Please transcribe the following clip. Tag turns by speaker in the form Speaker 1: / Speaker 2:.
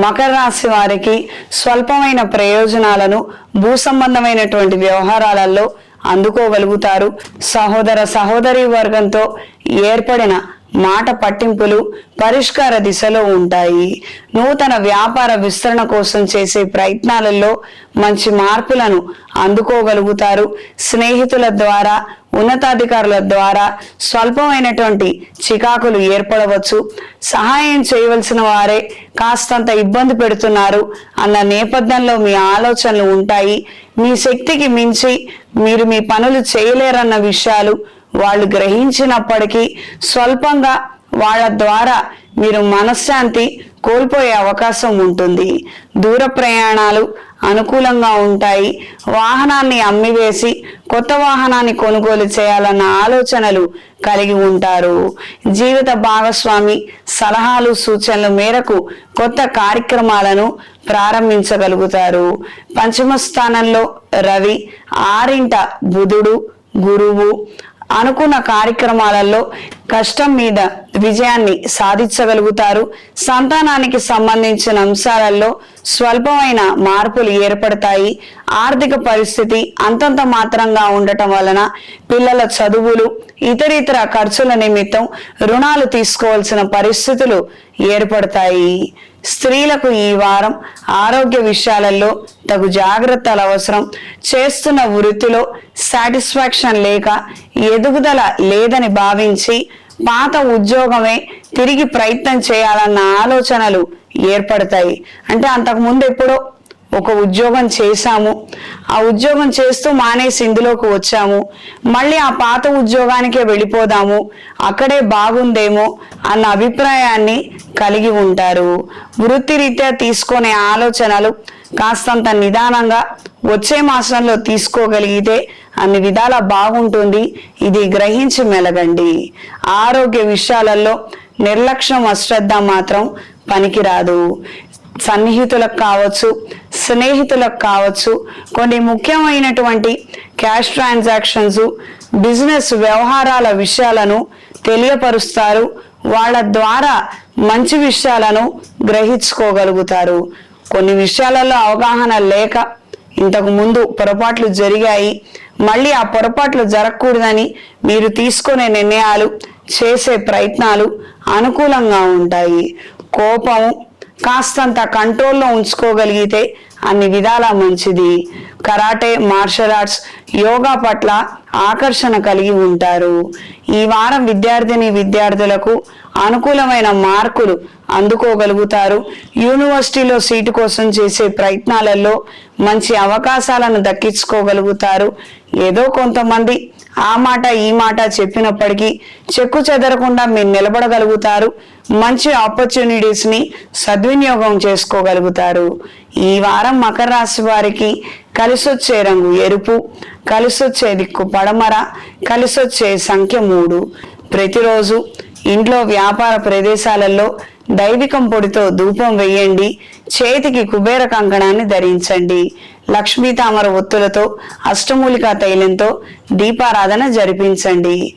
Speaker 1: మకర రాశి వారికి స్వల్పమైన ప్రయోజనాలను భూ సంబంధమైనటువంటి వ్యవహారాలలో అందుకోగలుగుతారు. సహోదర సహోదరి వర్గంతో ఏర్పడిన మాట పట్టింపులు పరిష్కార దిశలో ఉంటాయి. నూతన వ్యాపార విస్తరణ కోసం చేసే ప్రయత్నాలలో మంచి మార్పులను అందుకోగలుగుతారు. స్నేహితుల ద్వారా ఉన్నతాధికారుల ద్వారా స్వల్పమైనటువంటి చికాకులు ఏర్పడవచ్చు. సహాయం చేయవలసిన వారే కాస్తంత ఇబ్బంది పెడుతున్నారు అన్న నేపథ్యంలో మీ ఆలోచనలు ఉంటాయి. మీ శక్తికి మించి మీరు మీ పనులు చేయలేరన్న విషయాలు వాళ్ళు గ్రహించినప్పటికీ స్వల్పంగా వాళ్ళ ద్వారా మీరు మనశ్శాంతి కోల్పోయే అవకాశం ఉంటుంది. దూర ప్రయాణాలు అనుకూలంగా ఉంటాయి. వాహనాన్ని అమ్మివేసి కొత్త వాహనాన్ని కొనుగోలు చేయాలన్న ఆలోచనలు కలిగి ఉంటారు. జీవిత భాగస్వామి సలహాలు సూచనల మేరకు కొత్త కార్యక్రమాలను ప్రారంభించగలుగుతారు. పంచమ స్థానంలో రవి ఆరింట బుధుడు గురువు అనుకున్న కార్యక్రమాలలో కష్టం మీద విజయాన్ని సాధించగలుగుతారు. సంతానానికి సంబంధించిన అంశాలలో స్వల్పమైన మార్పులు ఏర్పడతాయి. ఆర్థిక పరిస్థితి అంతంత మాత్రంగా ఉండటం వలన పిల్లల చదువులు ఇతరితర ఖర్చుల నిమిత్తం రుణాలు తీసుకోవాల్సిన పరిస్థితులు ఏర్పడతాయి. స్త్రీలకు ఈ వారం ఆరోగ్య విషయాలలో తగు జాగ్రత్తలు అవసరం. చేస్తున్న వృత్తిలో సాటిస్ఫాక్షన్ లేక ఎదుగుదల లేదని భావించి పాత ఉద్యోగమే తిరిగి ప్రయత్నం చేయాలన్న ఆలోచనలు ఏర్పడతాయి. అంటే అంతకు ముందు ఎప్పుడో ఒక ఉద్యోగం చేశాము. ఆ ఉద్యోగం చేస్తూ మానేసి ఇందులోకి వచ్చాము. మళ్ళీ ఆ పాత ఉద్యోగానికే వెళ్ళిపోదాము. అక్కడే బాగుందేమో అన్న అభిప్రాయాన్ని కలిగి ఉంటారు. వృత్తిరీత్యా తీసుకునే ఆలోచనలు కాస్తంత నిదానంగా వచ్చే మాసంలో తీసుకోగలిగితే అన్ని విధాల బాగుంటుంది. ఇది గ్రహించి మెలగండి. ఆరోగ్య విషయాలలో నిర్లక్ష్యం అశ్రద్ధ మాత్రం పనికిరాదు. సన్నిహితులకు కావచ్చు స్నేహితులకు కావచ్చు కొన్ని ముఖ్యమైనటువంటి క్యాష్ ట్రాన్సాక్షన్స్ బిజినెస్ వ్యవహారాల విషయాలను తెలియపరుస్తారు. వాళ్ళ ద్వారా మంచి విషయాలను గ్రహించుకోగలుగుతారు. కొన్ని విషయాలలో అవగాహన లేక ఇంతకు ముందు పొరపాట్లు జరిగాయి. మళ్ళీ ఆ పొరపాట్లు జరగకూడదని మీరు తీసుకునే నిర్ణయాలు చేసే ప్రయత్నాలు అనుకూలంగా ఉంటాయి. కోపం కాస్తంత కంట్రోల్లో ఉంచుకోగలిగితే అన్ని విధాలా మంచిది. కరాటే మార్షల్ ఆర్ట్స్ యోగా పట్ల ఆకర్షణ కలిగి ఉంటారు. ఈ వారం విద్యార్థిని విద్యార్థులకు అనుకూలమైన మార్కులు అందుకోగలుగుతారు. యూనివర్సిటీలో సీటు కోసం చేసే ప్రయత్నాలలో మంచి అవకాశాలను దక్కించుకోగలుగుతారు. ఏదో కొంతమంది ఆ మాట ఈ మాట చెప్పినప్పటికీ చెక్కు చెదరకుండా మీరు నిలబడగలుగుతారు. మంచి ఆపర్చునిటీస్ని సద్వినియోగం చేసుకోగలుగుతారు. ఈ వారం మకర రాశి వారికి కలిసొచ్చే రంగు ఎరుపు కలిసొచ్చే దిక్కు పడమర కలిసొచ్చే సంఖ్య మూడు. ప్రతిరోజు ఇంట్లో వ్యాపార ప్రదేశాలలో దైవికం పొడితో ధూపం వేయండి. చేతికి కుబేర కంకణాన్ని ధరించండి. లక్ష్మీ తామర ఒత్తులతో అష్టమూలికా తైలంతో దీపారాధన జరిపించండి.